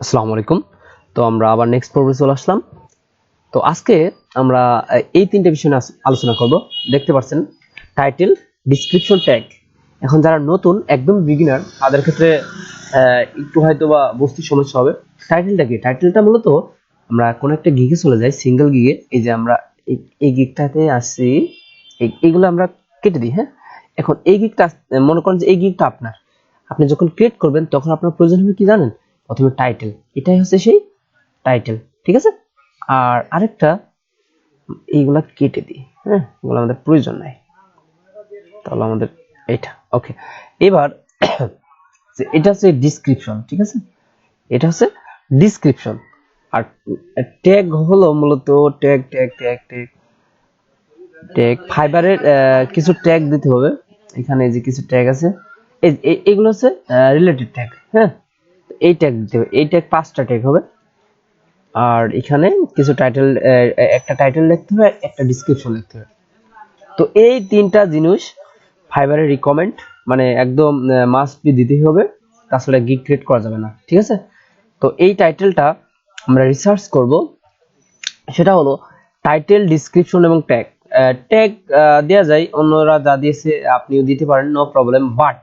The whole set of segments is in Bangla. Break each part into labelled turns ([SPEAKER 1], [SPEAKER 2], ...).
[SPEAKER 1] আসসালামু আলাইকুম। তো আমরা আবার নেক্সট পর্বে চলে আসলাম। তো আজকে আমরা এই তিনটে বিষয় নিয়ে আলোচনা করব। দেখতে পাচ্ছেন টাইটেল ডিসক্রিপশন ট্যাগ এখন যারা নতুন, একদম বিগিনার তাদের ক্ষেত্রে একটু হয়তো বা বুঝতে সমস্যা হবে। টাইটেলটা কি? টাইটেলটা মূলত আমরা কোনো একটা গিগে চলে যাই সিঙ্গেল গিগে এই যে আমরা এই- গিগটাতে আসি এই- এইগুলো আমরা কেটে দিই হ্যাঁ? এখন এই গিগটা মনে করেন যে এই গিগটা আপনার। আপনি যখন ক্রিয়েট করবেন, তখন আপনার প্রয়োজন হবে কি জানেন? প্রথমে টাইটেল এটাই হচ্ছে সেই টাইটেল ঠিক আছে? আর আরেকটা, এইগুলা কেটে দিই হ্যাঁ? এগুলো আমাদের প্রয়োজন নাই। তাহলে আমাদের এটা ওকে এবার এটা হচ্ছে ডিসক্রিপশন ঠিক আছে? এটা হচ্ছে ডিসক্রিপশন আর ট্যাগ হলো মূলত tag tag tag tag tag ফাইবারের কিছু ট্যাগ দিতে হবে। এখানে যে কিছু ট্যাগ আছে। এই- এগুলো হচ্ছে রিলেটেড ট্যাগ হ্যাঁ? এই ট্যাগ দিতে হবে এই ট্যাগ পাঁচটা ট্যাগ হবে। আর এখানে কিছু টাইটেল একটা টাইটেল লিখতে হবে, একটা ডিসক্রিপশন লিখতে হবে। তো এই তিনটা জিনিস ফাইবারের রিকমেন্ড মানে একদম মাস্ট বি দিতেই হবে তাছাড়া গিগ ক্রিয়েট করা যাবে না, ঠিক আছে? তো এই টাইটেলটা আমরা রিসার্চ করব, সেটা হলো টাইটেল ডিসক্রিপশন এবং ট্যাগ ট্যাগ দেওয়া যায়, অন্যরা যা দিয়েছে আপনিও দিতে পারেন নো প্রবলেম বাট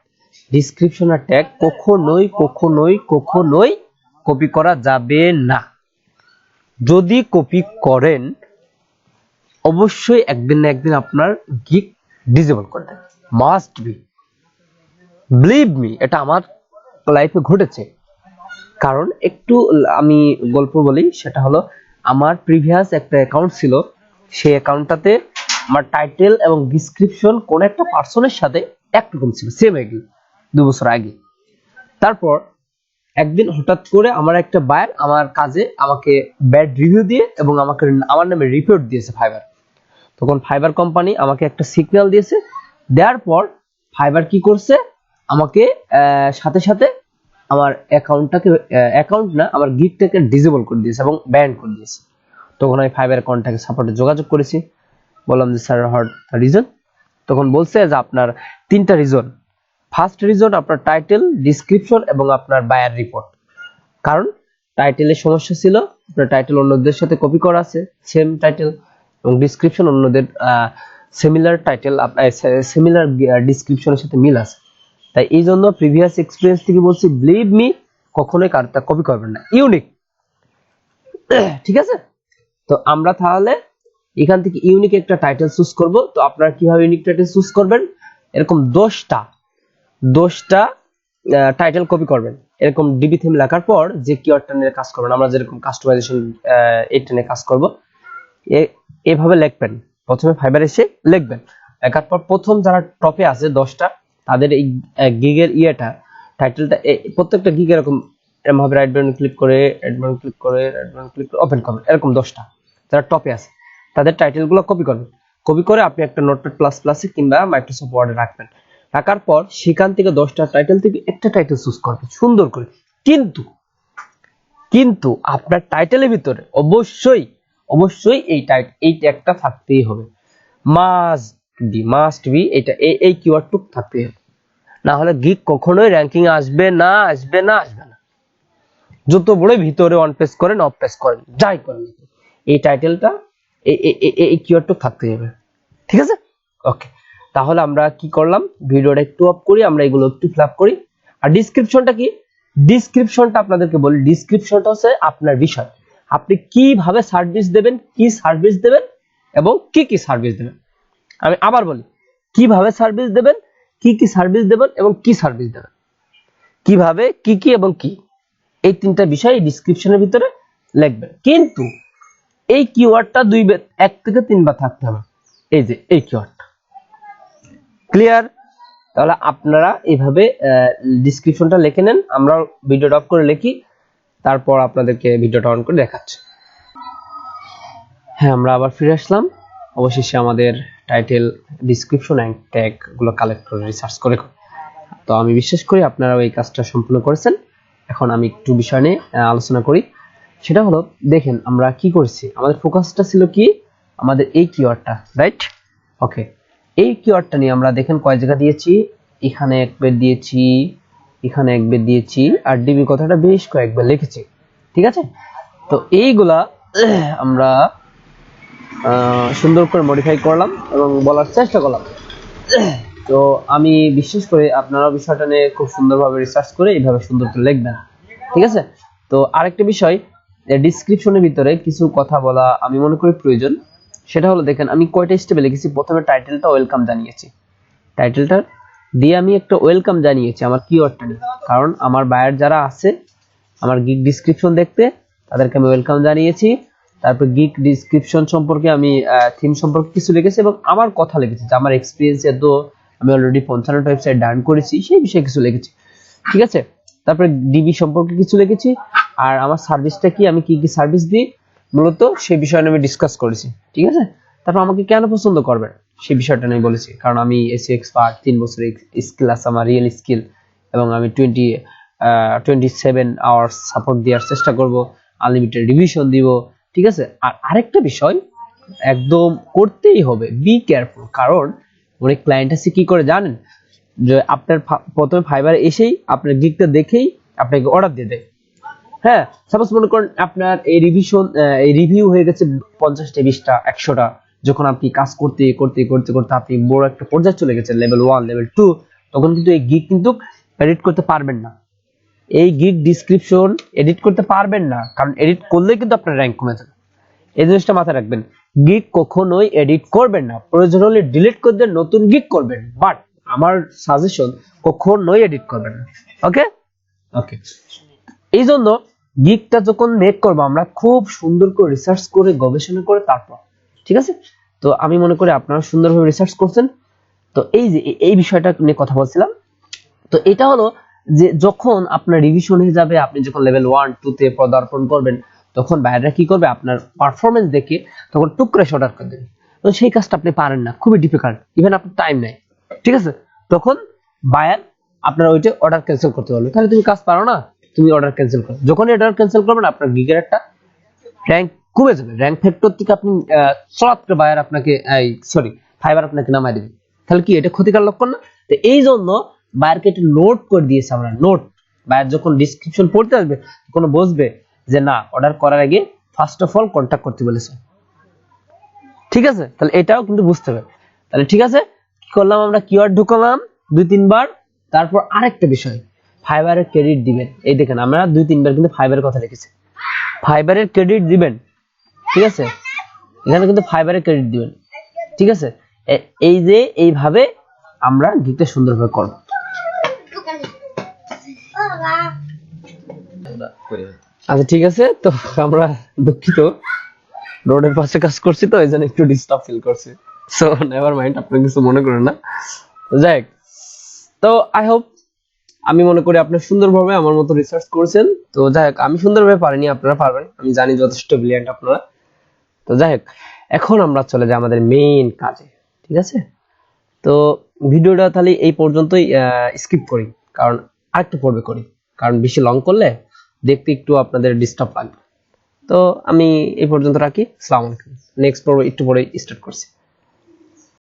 [SPEAKER 1] ডিসক্রিপশন আর ট্যাগ কখনোই কখনোই কখনোই কপি করা যাবে না। যদি কপি করেন, অবশ্যই একদিন না একদিন আপনার গিগ ডিজেবল করে দেবে। মাস্ট বি বিলিভ মি এটা আমার লাইফে ঘটেছে। কারণ একটু আমি গল্প বলি, সেটা হলো আমার প্রিভিয়াস একটা অ্যাকাউন্ট ছিল। সেই অ্যাকাউন্টটাতে আমার টাইটেল এবং ডিসক্রিপশন কোন একটা পার্সনের সাথে একরকম ছিল সেম একই দু বছর আগে। তারপর একদিন হঠাৎ করে আমার একটা বায়ার আমার কাজে আমাকে ব্যাড রিভিউ দিয়ে এবং আমাকে আমার নামে রিপোর্ট দিয়েছে ফাইবার তখন ফাইবার কোম্পানি আমাকে একটা সিগন্যাল দিয়েছে। দেওয়ার পর ফাইবার কি করছে? আমাকে সাথে সাথে আমার অ্যাকাউন্টটাকে অ্যাকাউন্ট না, আমার গিফটটাকে ডিসেবল করে দিয়েছে এবং ব্যান করে দিয়েছে। তখন আমি ফাইবার অ্যাকাউন্টটাকে সাপোর্টে যোগাযোগ করেছি। বললাম যে স্যার হট রিজন তখন বলছে যে, আপনার তিনটা রিজন ফার্স্ট রিজন আপনার টাইটেল ডিসক্রিপশন এবং আপনার বায়ার রিপোর্ট কারণ টাইটেলের সমস্যা ছিল, আপনার টাইটেল অন্যদের সাথে কপি করা আছে সেম টাইটেল এবং ডিসক্রিপশন অন্যদের সিমিলার টাইটেল সিমিলার ডিসক্রিপশনের সাথে মিল আছে। তাই এই জন্য প্রিভিয়াস এক্সপিরিয়েন্স থেকে বলছি বিলিভ মি কখনোই কারটা কপি করবেন না। ইউনিক ঠিক আছে? তো আমরা তাহলে এখান থেকে ইউনিক একটা টাইটেল চুজ করব। তো আপনারা কীভাবে ইউনিক টাইটেল চুজ করবেন? এরকম দশটা দশটা টাইটেল কপি করবেন। এরকম ডিবি থিম লেখার পর যে কিওয়ার্ডটা নিয়ে কাজ করবেন, আমরা যেরকম কাস্টমাইজেশন এইটা নিয়ে কাজ করব এভাবে লিখবেন। প্রথমে ফাইবার এসে লিখবেন। লেখার পর প্রথম যারা টপে আছে দশটা, তাদের এই গিগের ইয়েটা টাইটেলটা প্রত্যেকটা গিগ এরকম এরকম ভাবে রাইট বাটন ক্লিক করে রাইট বাটন ক্লিক করে রাইট বাটন ক্লিক করে ওপেন করবেন। এরকম দশটা যারা টপে আছে, তাদের টাইটেলগুলো কপি করবেন। কপি করে আপনি একটা নোটপ্যাড প্লাস প্লাসে কিংবা মাইক্রোসফট ওয়ার্ডে রাখবেন। রাখার পর সেখান থেকে দশটা টাইটেল থেকে একটা টাইটেল চুজ করবেন সুন্দর করে। কিন্তু কিন্তু আপনার টাইটেলের ভিতরে অবশ্যই অবশ্যই এই টাইট এই ট্যাগটা থাকতেই হবে। মাস্ট বি মাস্ট বি এটা এই এই কিওয়ার্ডটুক থাকতেই হবে। না হলে গিক কখনোই র্যাঙ্কিং আসবে না আসবে না আসবে না। যত বড় ভিতরে অন পেজ করেন অফ পেজ করেন, যাই করেন। এই টাইটেলটা এই কিওয়ার্ডটুক থাকতেই হবে। ঠিক আছে? ওকে তাহলে আমরা কি করলাম? ভিডিওটা একটু অফ করি, আমরা এগুলো একটু ফিল করি। আর ডিসক্রিপশনটা কি? ডিসক্রিপশনটা আপনাদেরকে বলি ডিসক্রিপশনটা হচ্ছে আপনার বিষয়। আপনি কীভাবে সার্ভিস দেবেন, কি সার্ভিস দেবেন, এবং কি কি সার্ভিস দেবেন? আমি আবার বলি, কীভাবে সার্ভিস দেবেন, কি কি সার্ভিস দেবেন, এবং কি সার্ভিস দেবেন? কীভাবে, কি কি, এবং কি? এই তিনটা বিষয় ডিসক্রিপশনের ভিতরে লিখবেন। কিন্তু এই কিওয়ার্ডটা দুই এক থেকে তিনবার থাকতে হবে। এই যে, এই কিওয়ার্ডটা ক্লিয়ার তাহলে আপনারা এইভাবে ডিসক্রিপশনটা লিখে নেন আমরা ভিডিওটা অফ করে লিখি, তারপর আপনাদেরকে ভিডিওটা অন করে দেখাচ্ছি। হ্যাঁ আমরা আবার ফিরে আসলাম। অবশেষে আমাদের টাইটেল ডিসক্রিপশন অ্যান্ড ট্যাগগুলো কালেক্ট করে রিসার্চ করে। তো আমি বিশ্বাস করি আপনারা এই কাজটা সম্পূর্ণ করেছেন। এখন আমি একটু বিষয় নিয়ে আলোচনা করি। সেটা হলো, দেখেন আমরা কি করছি? আমাদের ফোকাসটা ছিল কি? আমাদের এই কিওয়ার্ডটা রাইট ওকে এই কিওয়ার্ডটা নিয়ে আমরা দেখেন কয় জায়গা দিয়েছি? এখানে একবার দিয়েছি, এখানে একবার দিয়েছি, আর ডিবি কথাটা বেশ কয়েকবার লিখেছি। ঠিক আছে? তো এইগুলা, আমরা সুন্দর করে মডিফাই করলাম এবং বলার চেষ্টা করলাম। তো আমি বিশ্বাস করি আপনারা বিষয়টা নিয়ে খুব সুন্দরভাবে রিসার্চ করে এইভাবে সুন্দর করে লিখবেন। ঠিক আছে? তো আরেকটা বিষয় ডিসক্রিপশনের ভিতরে কিছু কথা বলা আমি মনে করি প্রয়োজন। সেটা হলো দেখেন, আমি কয়টা স্টেপে লিখেছি? প্রথমে টাইটেলটা ওয়েলকাম জানিয়েছি। টাইটেলটা দিয়ে আমি একটা ওয়েলকাম জানিয়েছি, আমার কিওয়ার্ডটা নিয়ে। কারণ আমার বায়ার যারা আছে, আমার গিগ ডিসক্রিপশন দেখতে, তাদেরকে আমি ওয়েলকাম জানিয়েছি। তারপর গিগ ডিসক্রিপশন সম্পর্কে আমি থিম সম্পর্কে কিছু লিখেছি এবং আমার কথা লিখেছি। যে আমার এক্সপিরিয়েন্স এত, আমি অলরেডি পঞ্চান্নটা ওয়েবসাইট ডান করেছি, সেই বিষয়ে কিছু লিখেছি। ঠিক আছে? তারপরে ডিবি সম্পর্কে কিছু লিখেছি। আর আমার সার্ভিসটা কি? আমি কি কি সার্ভিস দিই? মূলত সেই বিষয় আমি ডিসকাস করেছি, ঠিক আছে? তারপর আমাকে কেন পছন্দ করবেন সেই বিষয়টা নিয়ে বলেছি, কারণ আমি এসি এক্সপার্ট তিন বছর স্কিল আছে আমার রিয়েল স্কিল এবং আমি twenty twenty seven hours support দেওয়ার চেষ্টা করব আনলিমিটেড রিভিশন দিব, ঠিক আছে? আর আরেকটা বিষয় একদম করতেই হবে বি কেয়ারফুল কারণ অনেক ক্লায়েন্ট আছে কি করে জানেন? যে আপনার প্রথমে ফাইবার এসেই আপনার গিকটা দেখেই আপনাকে অর্ডার দিয়ে দেয়। হ্যাঁ সাপোজ মনে করেন আপনার এই রিভিশন এই রিভিউ হয়ে গেছে পঞ্চাশটা, বিশটা, একশোটা। যখন আপনি কাজ করতে করতে করতে করতে আপনি বড় একটা পর্যায়ে চলে গেছেন লেভেল ওয়ান লেভেল টু তখন কিন্তু এই গিক কিন্তু এডিট করতে পারবেন না। এই গিগ ডিসক্রিপশন এডিট করতে পারবেন না, কারণ এডিট করলে কিন্তু আপনার র্যাঙ্ক কমে যাবে। এই জিনিসটা মাথায় রাখবেন গিগ কখনোই এডিট করবেন না। প্রয়োজন হলে ডিলিট করে দিয়ে নতুন গিগ করবেন বাট আমার সাজেশন কখনোই এডিট করবেন না। ওকে ওকে এই জন্য গিগটা যখন মেক করব, আমরা খুব সুন্দর করে রিসার্চ করে, গবেষণা করে তারপর, ঠিক আছে? তো আমি মনে করি আপনারা সুন্দরভাবে রিসার্চ করছেন। তো এই যে এই- বিষয়টা নিয়ে কথা বলছিলাম। তো এটা হলো যে, যখন আপনার রিভিশন হয়ে যাবে, আপনি যখন লেভেল ওয়ান তে পদার্পণ করবেন, তখন বাইরেরা কি করবে? আপনার পারফরমেন্স দেখে তখন টুক করে অর্ডার করে দেবে। তো সেই কাজটা আপনি পারেন না, খুবই ডিফিকাল্ট ইভেন আপনার টাইম নেই, ঠিক আছে? তখন বায়ার আপনার ওইটা অর্ডার ক্যান্সেল করতে পারবে তাহলে তুমি কাজ পারো না? তুমি অর্ডার ক্যান্সেল করো। যখন অর্ডার ক্যান্সেল করবেন, আপনার গিগের একটা র্যাঙ্ক কমে যাবে। র্যাঙ্ক ফ্যাক্টর থেকে আপনি করে বায়ার আপনাকে সরি ফাইবার আপনাকে নামাই দেবে। তাহলে কি এটা ক্ষতিকার লক্ষণ না? তো এই জন্য বায়ারকে একটা নোট করে দিয়েছে আমরা নোট বায়ার যখন ডিসক্রিপশন পড়তে আসবে, তখন বুঝবে যে না অর্ডার করার আগে ফার্স্ট অফ অল কন্ট্যাক্ট করতে বলেছে। ঠিক আছে? তাহলে এটাও কিন্তু বুঝতে হবে। তাহলে ঠিক আছে? কি করলাম আমরা? কিওয়ার্ড ঢুকালাম, দুই, তিনবার। তারপর আরেকটা বিষয়। ফাইবারের ক্রেডিট দিবেন। এই দেখেন, আমরা দুই, তিনবার কিন্তু ফাইবারের কথা লিখেছি। ফাইবারের ক্রেডিট দিবেন, ঠিক আছে? এখানে কিন্তু ফাইবারের ক্রেডিট দিবেন, ঠিক আছে? এই যে, এইভাবে আমরা গিকটা সুন্দরভাবে করব। আচ্ছা ঠিক আছে? তো আমরা দুঃখিত। রোডের পাশে কাজ করছি তো, এই জন্য একটু ডিস্টার্ব ফিল করছি। সো নেভার মাইন্ড আপনি কিছু মনে করেন না। যাই তো আই হোপ আমি মনে করি আপনি সুন্দরভাবে আমার মতো রিসার্চ করেছেন। তো যাই হোক, আমি সুন্দরভাবে পারিনি, আপনারা পারবেন। আমি জানি যথেষ্ট ব্রিলিয়ান্ট আপনারা। তো যাই হোক, এখন আমরা চলে যাই আমাদের মেইন কাজে, ঠিক আছে? তো ভিডিওটা তাহলে এই পর্যন্তই স্কিপ করি। কারণ আরেকটু পর্বে করি। কারণ বেশি লং করলে দেখতে একটু আপনাদের ডিস্টার্ব লাগবে তো আমি এই পর্যন্ত রাখি। সালাম আলাইকুম। নেক্সট পর্ব একটু পরে স্টার্ট করছি।